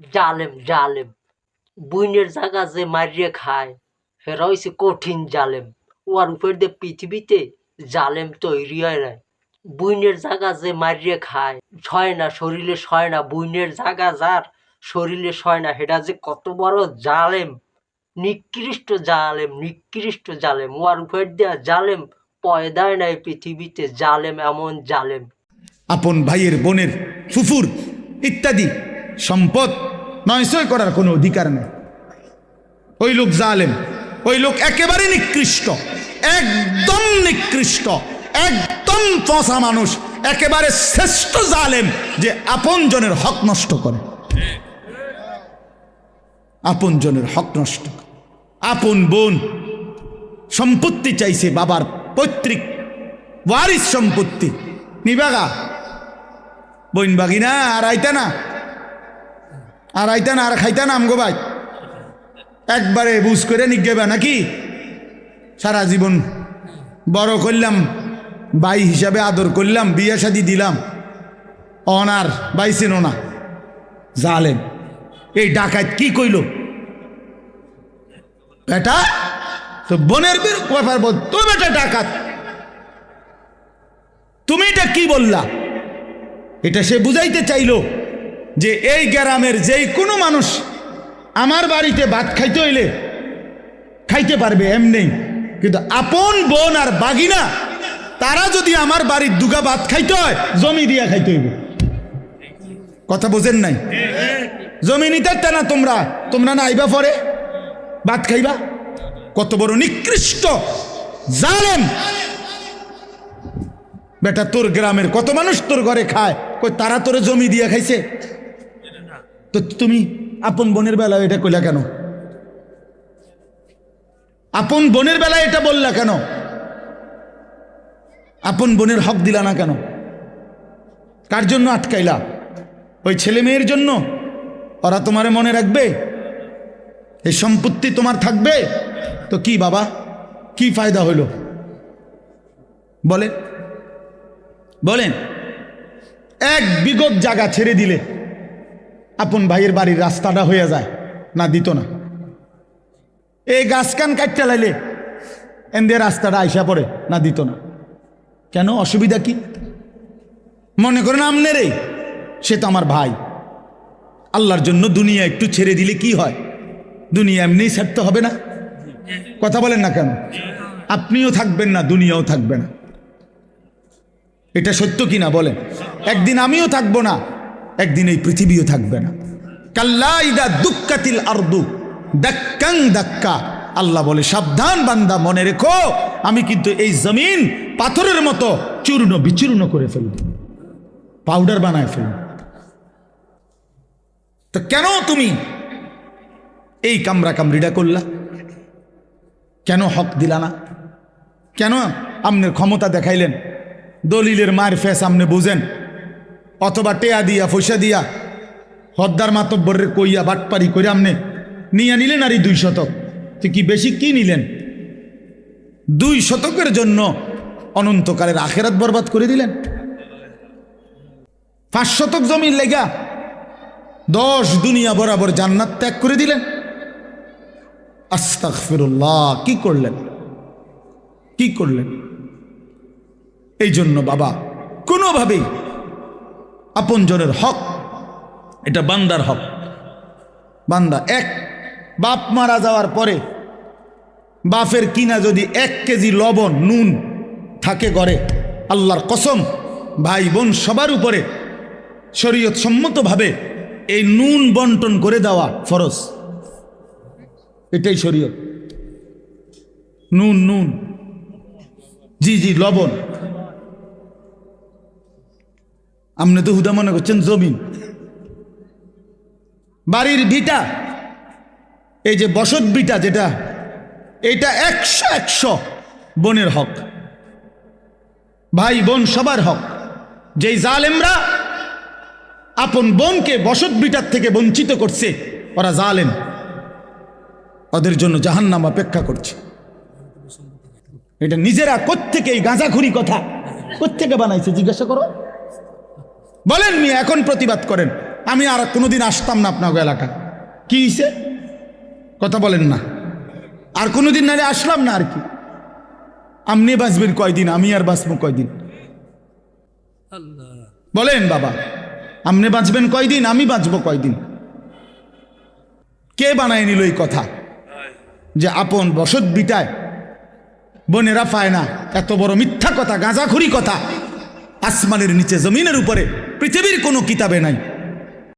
জালেম জালেম। বুইনের জায়গা যে মারিয়ে খায় হেরা হইছে কঠিন জালেম। ওয়ার উপর দিয়ে পৃথিবীতে জালেম তৈরি হয় না বুইনের জায়গা যে মারিয়ে খায়, ছয় না, শরীরে সয় না, বুইনের জায়গা যার শরীরে সয় না, সেটা যে কত বড় জালেম। নিকৃষ্ট জালেম নিকৃষ্ট জালেম। ওয়ার উপর দেয়া জালেম পয়দায় নাই পৃথিবীতে, জালেম এমন জালেম। আপন ভাইয়ের বোনের ফুফুর ইত্যাদি। সম্পদ নয়সয় করার কোনো অধিকার নেই। ওই লোক জালেম, ওই লোক একেবারে নিকৃষ্ট, একদম নিকৃষ্ট, একদম পচা মানুষ, একেবারে শ্রেষ্ঠ জালেম যে আপন জনের হক নষ্ট করে। আপন জনের হক নষ্ট আপন বোন সম্পত্তি চাইছে বাবার পৈতৃক ওয়ারিস সম্পত্তি। নিবাগা। বইন বাগি না আর আইতা না। আর আইতা না আর খাইতা না আমগো ভাই। একবারে বুঝ করে নিগেবা নাকি? সারা জীবন বড় করলাম, ভাই হিসাবে আদর করলাম, বিয়ে শাদি দিলাম। অনার বাইছেন না। জালেম। এই ডাকাত কি কইল? বেটা তো বোনের ব্যাপার বল তো বেটা ডাকাত। তুমি এটা কি বললা? এটা সে বুঝাইতে চাইলো। যে এই গ্রামের যেই কোনো মানুষ আমার বাড়িতে ভাত খাইতে হইলে খাইতে পারবে এমনি। কিন্তু আপন বোন আর বাগিনা, তারা যদি আমার বাড়ির দুগা ভাত খাইতে হয়, জমি দিয়া খাইতে হইবে। কথা বোঝেন নাই? জমি নিতে না তোমরা? তোমরা না আইবা পরে? ভাত খাইবা? কত বড় নিকৃষ্ট জালেম! বেটা, তোর গ্রামের কত মানুষ তোর ঘরে খায়? কই তারা তোরে জমি দিয়ে খাইছে? তো তুমি আপন বোনের বেলা এটা কইলা কেন? আপন বোনের বেলা এটা বললা কেন? আপন বোনের হক দিলা না কেন? কার জন্য আটকাইলা? ওই ছেলে মেয়ের জন্য? ওরা তোমারে মনে রাখবে? এই সম্পত্তি তোমার থাকবে? তো কি বাবা? কি ফায়দা হইল? বলে বলেন। এক বিগত জায়গা ছেড়ে দিলে আপন ভাইয়ের বাড়ির রাস্তাটা হয়ে যায়, না দিত না। এই গাছ কান কাটতে লাইলে এনদের রাস্তাটা আইসা পড়ে, না দিত না। কেন? অসুবিধা কি? মনে করেন আমনেরে সে তো আমার ভাই। আল্লাহর জন্য দুনিয়া একটু ছেড়ে দিলে কি হয়? দুনিয়া এমনিই ছাড়তে হবে না। কথা বলেন না কেন? আপনিও থাকবেন না, দুনিয়াও থাকবে না। এটা সত্য কি না বলেন? একদিন আমিও থাকব না একদিন এই পৃথিবীও থাকবে না। কাল্লাইদা দুঃখাতিল আরদু, দাক্কাং দাক্কা। আল্লাহ বলে, সাবধান বান্দা, মনে রেখো, আমি কিন্তু এই জমিন পাথরের মতো চূর্ণ বিচূর্ণ করে ফেলব। পাউডার বানায় ফেলব। তো কেন তুমি এই কামরা কামড়িটা করলা? কেন হক দিলা না? কেন আমনের ক্ষমতা দেখাইলেন? দলিলের মায়ের ফেস আপনি বুঝেন? অথবা টেয়া দিয়া পয়সা দিয়া, হদ্দার মাতব্বরের কইয়া বাটপারি করে আপনি নিয়ে নিলেন আর এই দুই শতক। তো কি বেশি কি নিলেন? দুই শতকের জন্য অনন্তকালের আখেরাত বরবাদ করে দিলেন। পাঁচ শতক জমির লেগা দশ দুনিয়া বরাবর জান্নাত ত্যাগ করে দিলেন। আস্তাগফিরুল্লাহ, কি করলেন? কি করলেন? এই জন্য বাবা, কোনোভাবেই আপনজনের হক। এটা বান্দার হক। বান্দা, এক, বাপ মারা যাওয়ার পরে বাপের কিনা যদি এক কেজি লবণ, নুন থাকে ঘরে, আল্লাহর কসম, ভাই বোন সবার উপরে শরীয়ত সম্মতভাবে এই নুন বন্টন করে দেওয়া ফরজ। এটাই শরীয়ত। নুন নুন, জি জি, লবণ। আপনি তো হুদা মনে করছেন জমিন। বাড়ির ভিটা, এই যে বসত বিটা যেটা এটা একশো একশো বোনের হক। ভাই বোন সবার হক। যেই জালেমরা আপন বোনকে বসত বিটার থেকে বঞ্চিত করছে, ওরা জালেম। ওদের জন্য জাহান্নাম অপেক্ষা করছে। এটা নিজেরা কোত্থেকে এই গাঁজাখুরি কথা কোত্থেকে বানাইছে, জিজ্ঞাসা করো। বলেন মিয়া এখন প্রতিবাদ করেন। আমি আর কোনোদিন আসতাম না আপনার এলাকা কি হয়েছে কথা বলেন না। আর কোনোদিন নাহলে আসলাম না আর কি। আপনি বাঁচবেন কয়দিন, আমি আর বাঁচবো কয়দিন? বলেন বাবা আপনি বাঁচবেন কয়দিন, আমি বাঁচবো কয়দিন? কে বানায় নিল এই কথা? যে আপন বসত বিটায় বোনেরা পায় না, এত বড় মিথ্যা কথা, গাঁজাখুরি কথা। আসমানের নিচে, জমিনের উপরে। পৃথিবীর কোনো কিতাবে নাই।